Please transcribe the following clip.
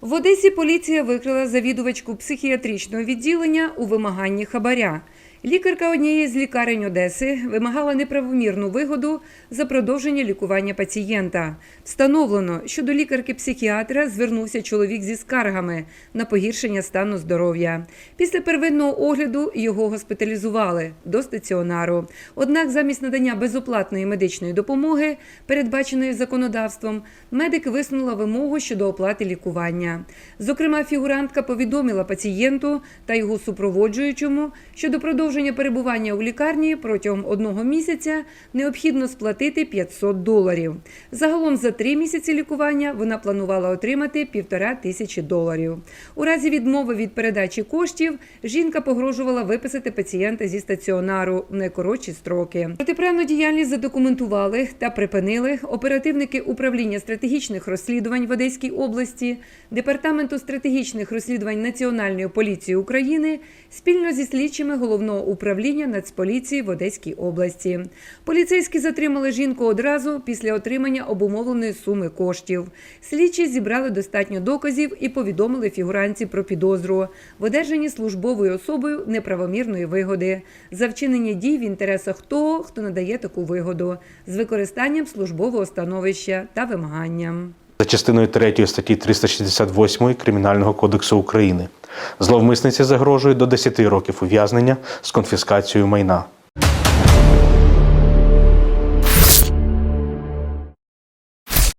В Одесі поліція викрила завідувачку психіатричного відділення у вимаганні хабаря. Лікарка однієї з лікарень Одеси вимагала неправомірну вигоду за продовження лікування пацієнта. Встановлено, що до лікарки-психіатра звернувся чоловік зі скаргами на погіршення стану здоров'я. Після первинного огляду його госпіталізували до стаціонару. Однак замість надання безоплатної медичної допомоги, передбаченої законодавством, медик висунула вимогу щодо оплати лікування. Зокрема, фігурантка повідомила пацієнту та його супроводжуючому, що до продовження перебування у лікарні протягом одного місяця необхідно сплатити 500 доларів. Загалом за три місяці лікування вона планувала отримати півтора тисячі доларів. У разі відмови від передачі коштів жінка погрожувала виписати пацієнта зі стаціонару в найкоротші строки. Протиправну діяльність задокументували та припинили оперативники управління стратегічних розслідувань в Одеській області, департаменту стратегічних розслідувань Національної поліції України спільно зі слідчими головного управління Нацполіції в Одеській області. Поліцейські затримали жінку одразу після отримання обумовленої суми коштів. Слідчі зібрали достатньо доказів і повідомили фігуранці про підозру в одержанні службовою особою неправомірної вигоди за вчинення дій в інтересах того, хто надає таку вигоду, з використанням службового становища та вимаганням. За частиною 3 статті 368 Кримінального кодексу України зловмисниці загрожує до 10 років ув'язнення з конфіскацією майна.